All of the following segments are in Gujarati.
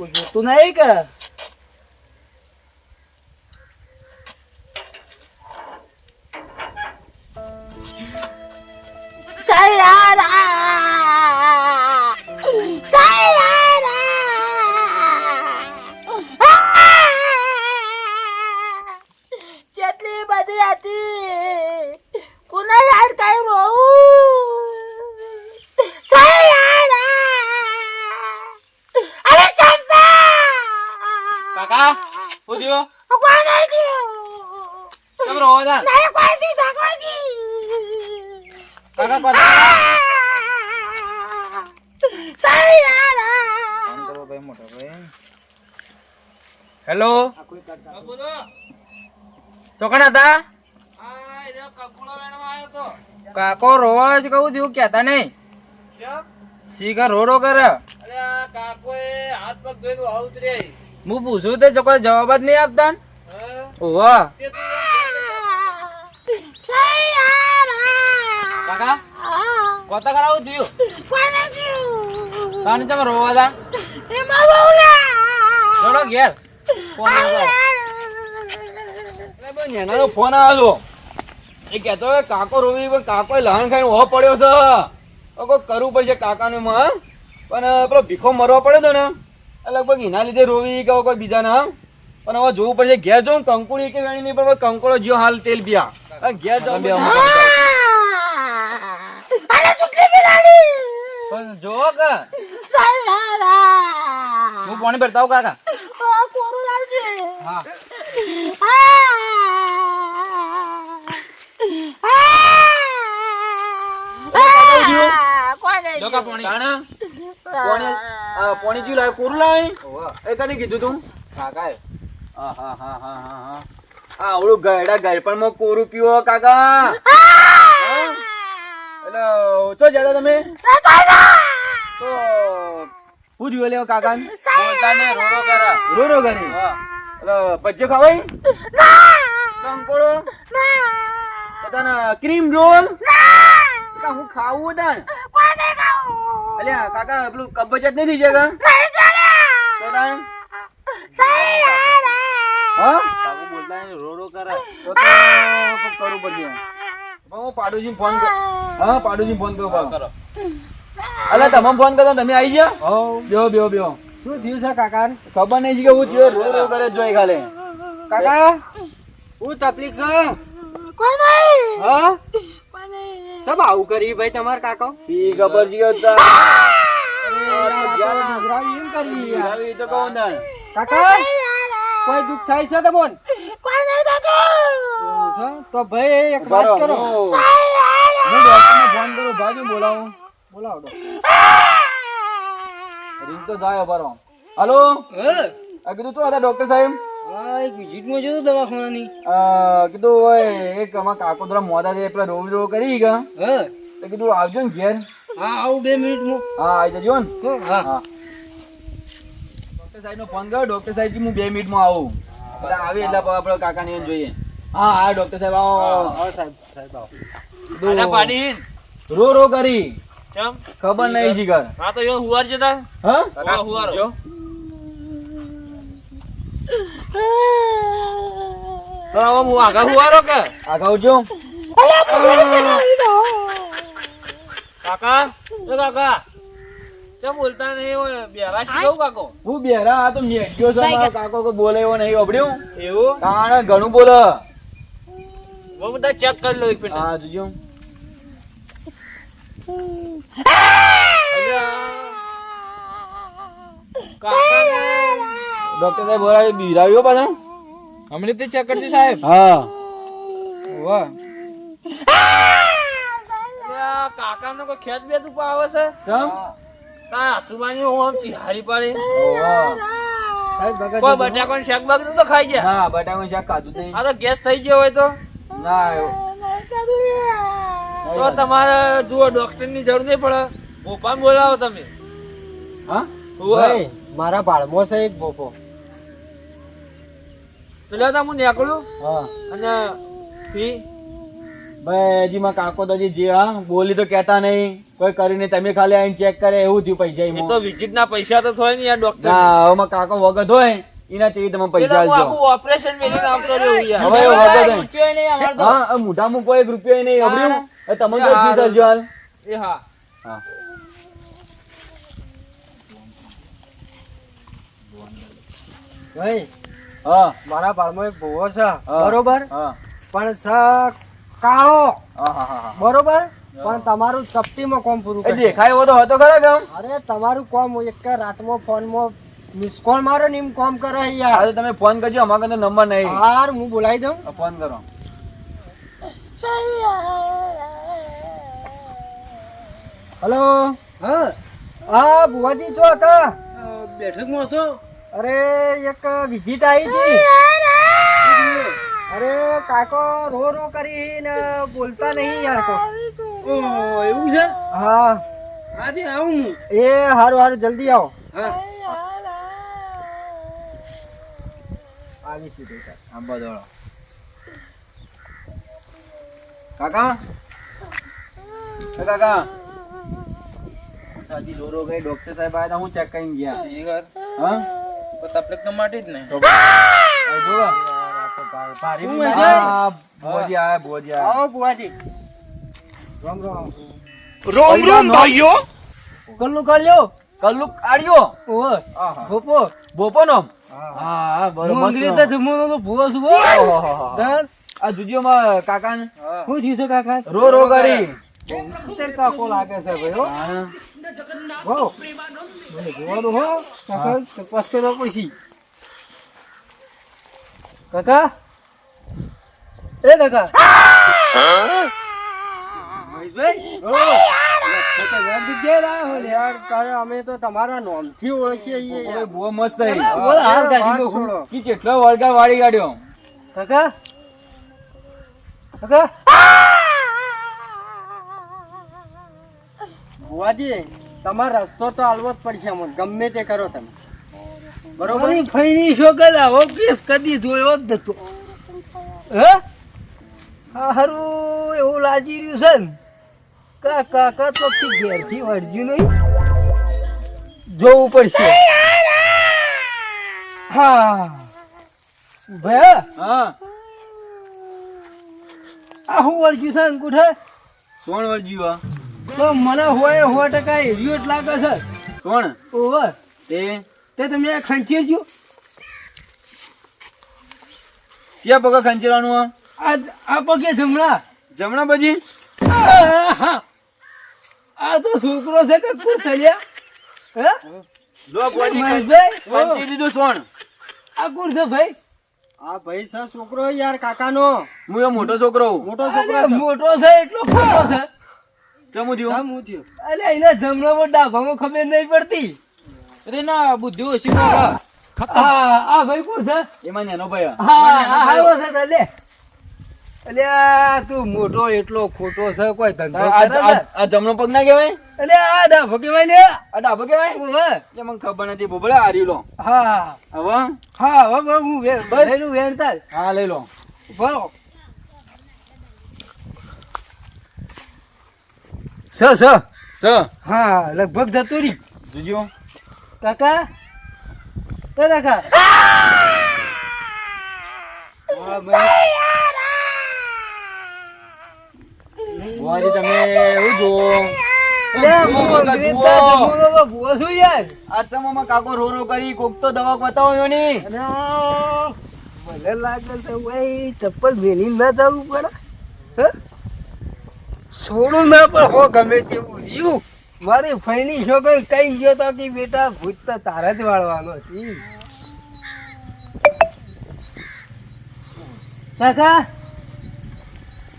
કોઈ જોતું નહીં કે કાકા નહીં કોઈ દી કોઈ દી કાકા પાછા. ભાઈ મોટો ભાઈ. હેલો ચોકણ હતા? કાકો રોવા છે કહું થયું કેતા નહીં. શીખર રો રો કરે હું પૂછું તે ચોખ્ખો જવાબ જ નહીં આપતા ને. કાકા? કોતા કરાવું થયું કોને તમે રોવા હતા બહુલા! જોડો ઘેર. ફોન આવ્યો એ કહેતો કાકો રોવી પણ કાકો લહણ ખાઈને ઓહો પડ્યો છે. કોક કરવું પડશે કાકાને માં પણ પેલો ભીખો મરવા પડ્યો તો ને? લગભગ એના લીધે રોવી કે કોઈ બીજા નામ પણ હવે જોવું પડશે ઘેર જાઉં કંકુડી કે વેણી નહીં પણ કંકોડો જ્યો હાલ તેલ પિયા અને ઘેર જાઉં બે! પણ જો કે! હું પાણી ભરતા આવું કાકા? કોરું લાવજે. હા. કાણા પોણી પોણી લાય કોરું લાય એ કને કીધું તું? કાકા હા હા હા હા હા હા. આ આવડું ગયડા ગળપણમાં કોરું પીવો કાકા. એટલે ઓછો જતા તમે? તો શું થયું લેવો કાકા બોલતા રોરો રો રોરો કરે. રો રો કરી. હા. એટલે ભજ્જો ખાવાય? કંકોડો તને ક્રીમ રોલ કાકા હું ખાવું તાન. અલ્યા કાકા પેલું કબજત નથી છે કા તો તાન હા? કાકુ બોલતા ને રો રો કરે. તો તો કરું કરવું પડશે પણ હું પાડોશી ફોન કર હા પાડોશી ફોન કરું પાડો કરો. અલા તમે ફોન કરો તમે આવી ગયા બેહો બેહો બેહો. શું થયું છે કાકા? ખબર નહીં કે હું થયો રો રો કરે જોઈ ખાલે. કાકા હું તકલીફ છે? હા? સબ આવું કરી ભાઈ તમાર કાકો? સી ખબર છે હતા યાર. તો કહું તાન કાકા કોઈ દુઃખ થાય છે તો તમને એવું છે? તો ભાઈ એક વાત કરો. હું. હું ડોક્ટરને ફોન કરું ભાઈ બોલાવું. બોલાવો ડો. રીંગ તો જાય બરો હાલો? આ કીધું તો હતા ડોક્ટર સાહેબ. વિઝિટમાં જોયું દવાખાનાની? કીધું ઓય એક અમાર કાકો થોડા મોડા છે પેલા રોવી રોવ કરી ગયા હા? તો કીધું આવજો ને ઘેર. હા આવું બે મિનિટમાં. હા આવી જજો ને. હા હા. ડોક્ટર સાહેબ ફોન કર્યો ડોક્ટર સાહેબ હું બે મિનિટમાં આવું. એટલે આવી એટલે આપણે કાકાને જોઈએ. હા હા ડોક્ટર સાહેબ આવો. હા સાહેબ સાહેબ આવો. પાડી. રો રો કરી. ખબર નહીં શીખર હા તો યો હુવાર જતા? હા? હા જો. હું આગળ હુવારો કે આગા ઉજો કાકા કાકા ચમ બોલતા નહીં હોય બેરા કાકો હું બેરા આ તો મેગ્યો છે કાકો બોલે નહીં અબડ્યું એવું કારણ ઘણું બોલે બધા ચેક કરી લઉં એક જોજો ડોક્ટર સાહેબ બોલાવી બિરાવ્યો પાછા. હમણે તે ચેક કરજો સાહેબ. હા. વાહ કાકા નો કોઈ ખેત બેત ઉપર આવે છે? ચમ? તા હાથુબાની ઓમ ચિહારી પાડી. ઓહો. કોઈ બટાકાનું શાક તો ખાઈ ગયા? હા બટાકાનું શાક ખાધું નહીં આ તો ગેસ થઈ ગયો હોય તો. ના તો તમારે જુઓ ડોક્ટરની જરૂર નહીં પડે. ભોપાલ બોલાવો તમે. હા? મારા ભાડમો છે એક બોપો પેલા તો હું નીકળું. હા. અને ફી? ભાઈ હજી માં કાકો તો હજી જે બોલી તો કેતા નહીં. કોઈ કરીને તમે ખાલી આવીને ચેક કરે એવું થયું પૈસા એ તો વિઝિટ ના પૈસા તો થાય ને યાર ડોક્ટર ના. હવે માં કાકો વગત હોય એના ચેવી તમે પૈસા આલજો આખું ઓપરેશન મેલીને આવતો રહ્યો યાર. હવે વગત હોય રૂપિયો નહીં અમારે તો. હા મોઢા મોઢામાં કોઈ એક રૂપિયો નહીં અબડ્યું. હવે તમે તો ફીસ આલજો હાલ. એ હા. હા. ભાઈ મારા બાળમાં એક ભૂવો છે. બરોબર? હા. પણ છે કાળો. બરોબર? પણ તમારું ચપટીમાં કોમ પૂરું દેખાય એવો તો હતો ખરા ગામ અરે તમારું કોમ એક રાતમાં ફોનમાં મિસ કોલ મારો ને એમ કોમ કરે યાર. આજે તમે ફોન કરજો અમારા કને નંબર નહીં. હાર હું બોલાવી દઉં. ફોન કરો. હલો હા. હા બુવાજી છો હતા? બેઠકમાં છો? અરે એક વિઝિટ આવી હતી અરે કાકો રો રો કરીને બોલતા નહીં યાર કો ઓહો એવું છે હા આજે આવું હું એ હારું હારું જલ્દી આવો હા આવી સીધું સર હા બદલો કાકા એ કાકા હજી દોરો ગઈ ડોક્ટર સાહેબ આવ્યા હતા હું ચેક કરીને ગયા એ ઘર હા તો તકલીફ તો માટે જ ને. રામ રામ. રોમ રોમ ભાઈઓ. કલ્લું કાઢ્યો કલ્લુ કાઢ્યો? ઓહો ભોપો. બોપો નો? હા હા હા બરોબર તો ભૂવો છું હો. ઓહોહોહો. તાર આ જુજીઓમાં કાકા હા. શું થયું છે કાકા? રો રો કરી ઉત્તર કાકો લાગે છે ભાઈ હો. હો મને જોવાનું હો. કાકા તપાસ કરવા પછી. કાકા. એ કાકા. મહેશભાઈ ઓ કાકા નામ જગ્યાએ લાવ્યા હો યાર. તારે અમે તો તમારા નામથી ઓળખીએ છીએ બહુ મસ્ત જેટલો વળગા વાળી કાઢ્યો કાકા. કાકા. બુવાજી તમારો રસ્તો તો હાલવો જ પડશે અમને ગમે તે કરો તમે. બરોબર? ફઈની છોકર હો કેસ કદી જોયો જ નતો. હે? હા હારું એવું લાજી રહ્યું છે ને? કા કાકા તો થી ઘેરથી વળગ્યું નહીં? જોવું પડશે. હા. ભાઈ હા? આ હું વળગ્યું છે ને કુઠે સોણ વળજ્યું આ. તો મને હોય સો ટકા એરિયો જ લાગે છે. કોણ? ઓવર તે? તે તમે ખંચી જો. ચિયા પગા ખંચેરવાનું આ? આ પગે જમણા. જમણા પછી? આ તો છોકરો છે કે ખુશ થયા હે? લો મહેશભાઈ ખંચી દીધું સોણ. આ કોણ છે ભાઈ? આ ભાઈ છે છોકરો યાર કાકાનો. હું એ મોટો છોકરો મોટો છોકરો મોટો છે એટલો ખોટો છે. ચમુ થયું કામ હું થયું અલે એને પર ડાભામાં ખબર નહીં પડતી. અરે ના બુદ્ધિ ઓછી હા આ ભાઈ કોણ છે? એમાં નેનો ભાઈ આ. હા હા આવ્યો છે તો મોટો એટલો ખોટો છે કોઈ ધંધો આ જમણો પગ ના કહેવાય? અલે આ ડાભો કહેવાય લે આ ડાભો કહેવાય? ઓવે. એ મને ખબર નથી બોબડા હારી લો. હા. હવે? હા હવે હું વેર બસ. વેણતા તાર હા લઈ લો. બોલો સ સ. સ. હા લગભગ જતું રહી જોજો. કાકા? તો કાકા. ભુવાજી તમે એવું જુઓ. કાકો રો રો કરી કોક તો દવા બતાવો એની મને લાગે છે ચપ્પલ મેલી ના જવું પડે? છોડું ના પણ હો ગમે તેવું જીવ મારી ફઈની છોકરી કઈ ગયો તો કે બેટા ભૂત તો તારે જ વાળવાનો છે. કાકા?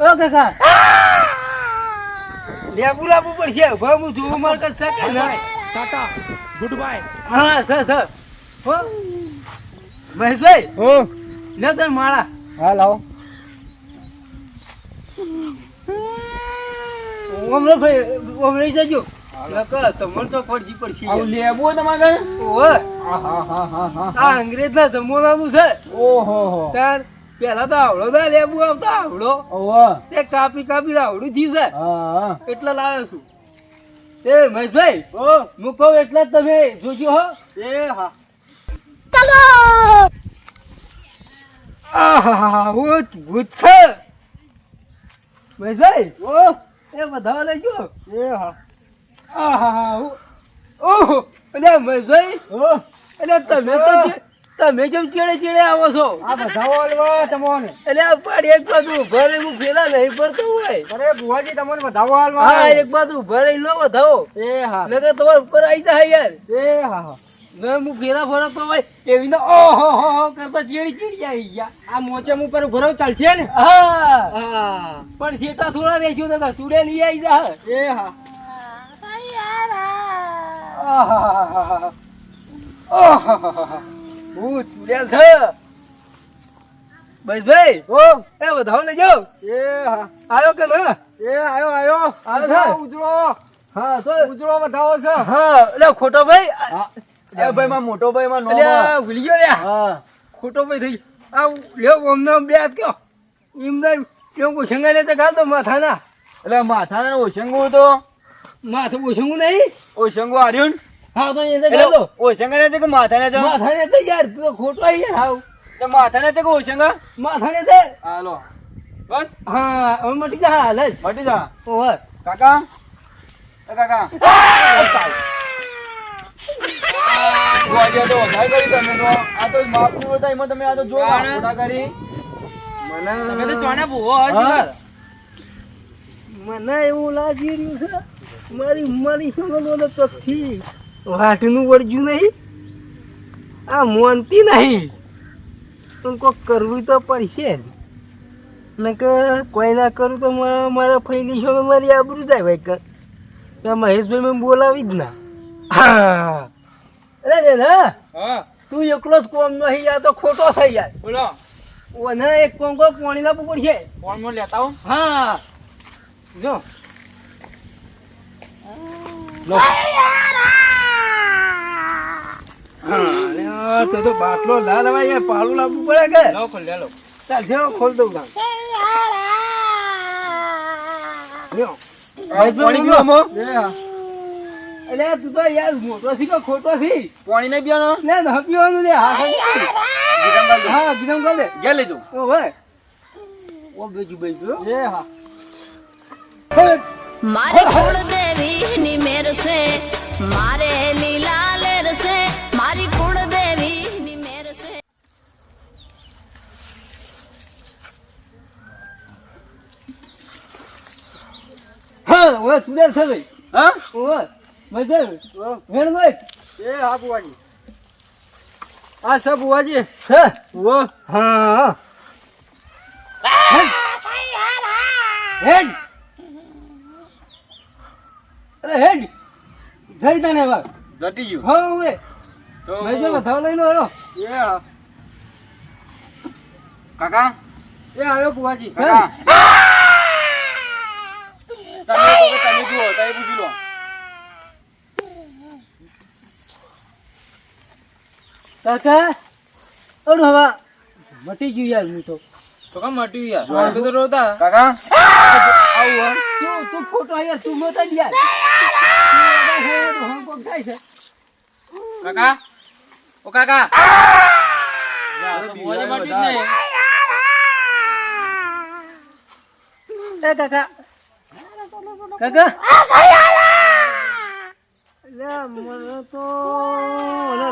ઓ કાકા. લેબુ લાબુ પડશે હવે હું જોવું માર કઈ શકે ના? કાકા ગુડ બાય. હા સર સર હો. મહેશભાઈ હો. લે તને માળા. હા લાવો. ઓમરો ભાઈ ઓમરે જજો. નકર તમને તો ફરજી પડશે આવું લેવું તમારે હા હા હા હા હા આ અંગ્રેજ ના જમવાનાનું છે. ઓહો તાર પેલા તો આવડો ના લેબુ આવતા આવડો. ઓહો તે કાપી કાપી આવડું થયું છે. હા હા. એટલે લાવ્યો છું. એ મહેશભાઈ ઓ મૂકો એટલે જ તમે જોજો હો. એ હા. આહાહા, ભૂત ભૂત છે. મહેશભાઈ ઓ એ બધા લેજો એ હા. આહાહા, હું- ઓહો અલ્યા મજાઈ ઓહ અલ્યા તમે તો તમે જેમ ચેડે ચેડે આવો છો. આ બધા ઓલવા તમને એટલે આ પાડી એક બાજુ ઊભા રહી હું ફેલા નહીં પડતો હોય. અરે બુવાજી તમને બધા ઓલવા હા એક બાજુ ઊભા રહી નો વધાવો એ હા. નકર તમારા ઉપર આવી જાય યાર. એ હા હા. ને હું ફેરા એવી ને ઓહો હો હો કરતા ચેડી ચેડી આવી ગયા. આ મોચેમ ઉપર ઊભો ચાલશે ને? હા. હા. પણ શેટા થોડા દેજો ને ચૂડે લઈ આવી જા. એ હા. હું ચૂડેલ છે. બસ ભાઈ ઓ એ વધાવ લેજો એ હા. આવ્યો કે ના? એ આયો આયો આયો છે? ઉજળો. ઉજળો હા તો ઉજળો વધાવો છે. હા એટલે ખોટો ભાઈ. એ ભાઈ માં મોટો ભાઈ માં નો ભૂલી ગયો લ્યા. હા. ખોટો ભાઈ થઈ આ લ્યો અમને બે હાથ કયો. એમ નહીં કેવું શંગા લેતા ગાલ તો માથાના. એટલે માથાના ઓશંગુ તો? માથું ઓછું નહીં? ઓશંગુ હાર્યું ને? હા તો એને ગાલ એટલે ઓશંગા ને છે કે માથાને છે? માથાને તો યાર તું તો ખોટો યાર હાવ એટલે માથાને છે કે ઓશંગા? માથાને છે. હાલો બસ? હા હવે મટી જા હાલ જ. મટી જા. ઓહો કાકા? કાકા. તો કરી તમે તો. આ તો માપનું હતા એમાં તમે આ તો જો ખોટા કરી. મને તમે તો ચોણા ભૂવો હા. મને એવું લાગી રહ્યું છે મારી મારી સમજવાનો ચોથી વાટનું વળગ્યું નહીં આ મોનતી નહીં. પણ કોક કરવું તો પડશે જ. ને કે કોઈ ના કરું તો મારા ફૈની સામે મારી આબરું જાય ભાઈ. મહેશભાઈ મેં બોલાવી જ ના. હા. અરે ને ના હા. તું એકલો જ કોમ નહીં યાર તો ખોટો થઈ યાર બોલો. ઓને એક કોમ કો પાણી ના પકડ છે કોણમાં લેતા હું હા જો તો તો બાટલો ના લેવાય યાર પાલું લાવવું પડે કે? લો ખોલ લે લો. ચાલ છે ખોલ દઉં કામ લ્યો. પાણી પીવો અમો? એ હા અલે તું તો યાર મોટો સી કે ખોટો સી પાણી નહીં પીવાનો? લે ન પીવાનું લે હા હા હા. કીધું કર દે. લેજો. ઓ ભાઈ. ઓ બેજુ બેજુ. એ હા. મારી કુળદેવી ની મેર છે. મારે લીલા લેર છે. મારી કુળદેવી ની મેર છે. હા ઓ તુડેલ થઈ ભાઈ? હા? ઓય. મજે વેણ ભાઈ એ હા બુવાજી આ છે બુવાજી છે ઓ હા. હેડ. અરે હેડ. જઈ તને હવે. જટી ગયું. હા હવે. તો મજે બતાવ લઈને હેડો એ હા. કાકા? એ આવ્યો બુવાજી કાકા તમે કહો કે તમે જુઓ તમે પૂછી લો કાકા અડો હવે મટી ગયું યાર હું તો. તો કામ મટ્યું યાર. આ તો રોતા? કાકા? આવું હા તું તું ખોટો યાર તું મત જ યાર. કોક? થાય છે કાકા ઓ કાકા મોજે મટી જ નહીં. એ કાકા. કાકા લે, મને તો મને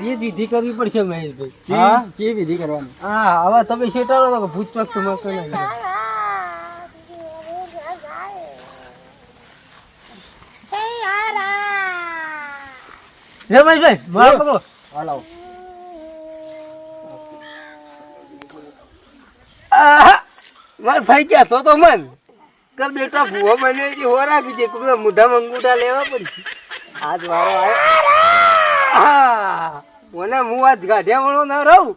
લાગે જ વિધિ કરવી પડશે મહેશભાઈ. હા? કે વિધિ કરવાની. હા હવે તમે શેટાડો તો ભૂત ચોક તો મતો નહીં. મારા પકડો હાલો માર ભાઈ ગયા તો તો મન. કર બેટા ભૂવો મને એની હો રાખી દે કોઈ મોઢા મંગુટા લેવા પડશે. આજ વારો આવ્યો. હા. મને હું આજ ગાઢિયા વાળો ના રહું.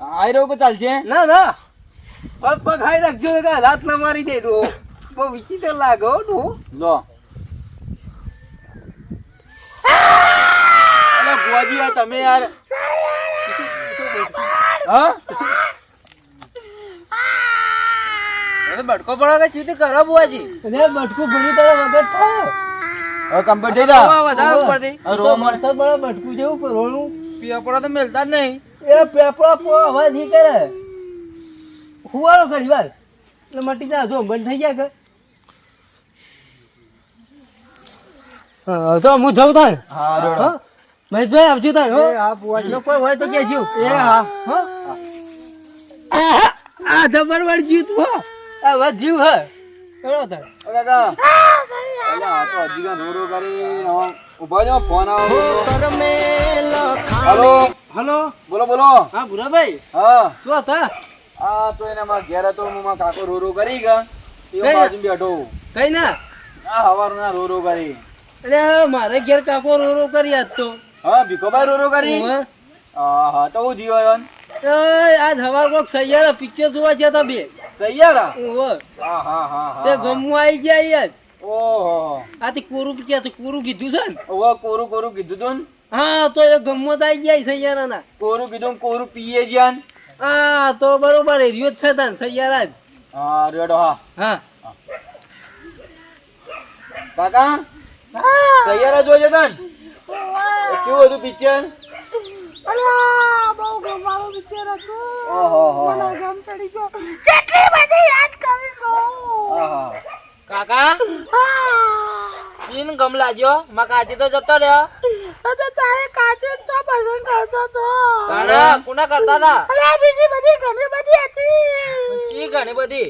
આઈ રહું ચાલશે. ના ના. પગ પગ હાઈ રાખજો ને લાત ના મારી દે તું. બહુ વિચિત્ર લાગે હો તું. જો. આ તમે યાર. હા? બટકો પડે કે ચીટી કરો બુઆજી અરે બટકું ભર્યું તારે વગર થાય હવે વધારે બટકું જેવું પરવાનું પીવા તો મેલતા જ નહીં. એ પેપડા પો હવા નહીં કરે. હુવાળો ઘડી વાર એટલે મટી જા જો બંધ થઈ ગયા કે. હા તો હું જાઉં તાર? હા મહેશભાઈ આવજો તાર હો. એ હા પુવાજી કોઈ હોય તો કહેજો. એ હા. હા? આ આ જીવ તું હો. આ વાત જીવ હે. ચલો તાર. ઓ કાકા. અલ્યા તો હજી કાં રો રો કરી હવે જો ફોન આવો હાલો. હલો બોલો બોલો. હા ભુરાભાઈ. હા. શું હતા આ તો એને મારા ઘેર હતો હું મારા કાકો રો રો કરી ગયા. એ બાજુ બેઠો કઈ ના? આ હવારના રો રો કરી. અરે મારે ઘેર કાકો કરી આજ તો. હા ભીખોભાઈ રો રો કરી. હા હા? તો હું જીવન આજ હવાર કોક સૈયારા પિક્ચર જોવા ગયા હતા બે. સૈયારા? ઓવે. હા? હા હા તે ગમવું આવી ગયા યાર ઓહો. આ તે કોરું ક્યાં તો કોરું કીધું છે ને? ઓહો કોરું કોરું કીધું તું ને? હા તો એ ગમત આવી આવી સૈયારા સૈયારાના. કોરું કીધું કોરું પીએ જ્યાં હા તો બરોબર રહ્યો જ છે તાન સૈયારા જ. હા રેડો હા. હા. કાકા સૈયારા જોજે તન કેવું હતું પિક્ચર અલા, બહુ ગમારું પિક્ચર હતું. ઓહો હો મને ગમ ચડી ગયો. જેટલી બધી યાદ કરી છું. કાકા? સીન ગમ લાગ્યો માં કાચી તો જતો રહ્યો. અરે તારે કાચી તો પસંદ કરતો તો. કાણા કુના કરતા હતા? અરે બીજી બધી ઘણી બધી હતી. ચી ઘણી બધી?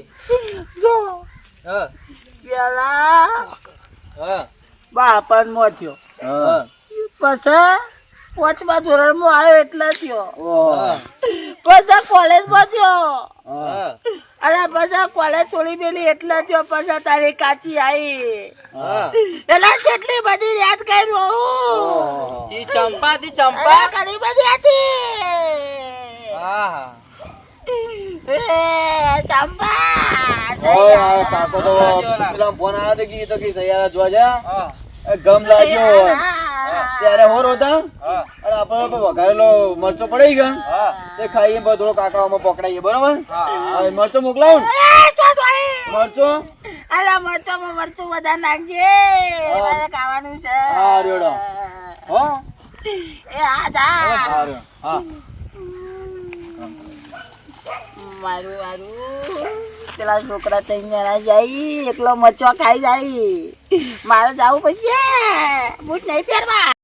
જો, હા. પેલા હા. બાળપણમાં થયો. હા. પછી પાંચમા ધોરણમાં આવ્યો એટલે થયો. પછી કોલેજમાં થયો. અરે પછી કોલેજ છોડી પેલી એટલે થયો પછી તારી કાચી આવી. એટલે જેટલી બધી યાદ કરી ઓહો. ચંપા હતી ચંપા. અરે ઘણી બધી હતી. ચંપા ફોન આવ્યો તો કે ઈ તો કે સૈયારા જોવા જા. ગમ લાગ્યો. ત્યારે હા અને આપણે તો વઘારેલો મરચો પડી ગયો. હા. તે ખાઈએ થોડો કાકાઓમાં પકડાઈએ બરોબર? મરચો મોકલાવું. મરચો? અલા મરચામાં મરચું બધા નાખજે. મારે ખાવાનું છે. હા, રેડો. હો? એ આ જા. સારું હા. મારું મારું. પેલા છોકરા તો અહીંયા જાય, એકલો મચવા ખાઈ જાય. મારે જવું પછી બૂટ નહીં પહેરવા.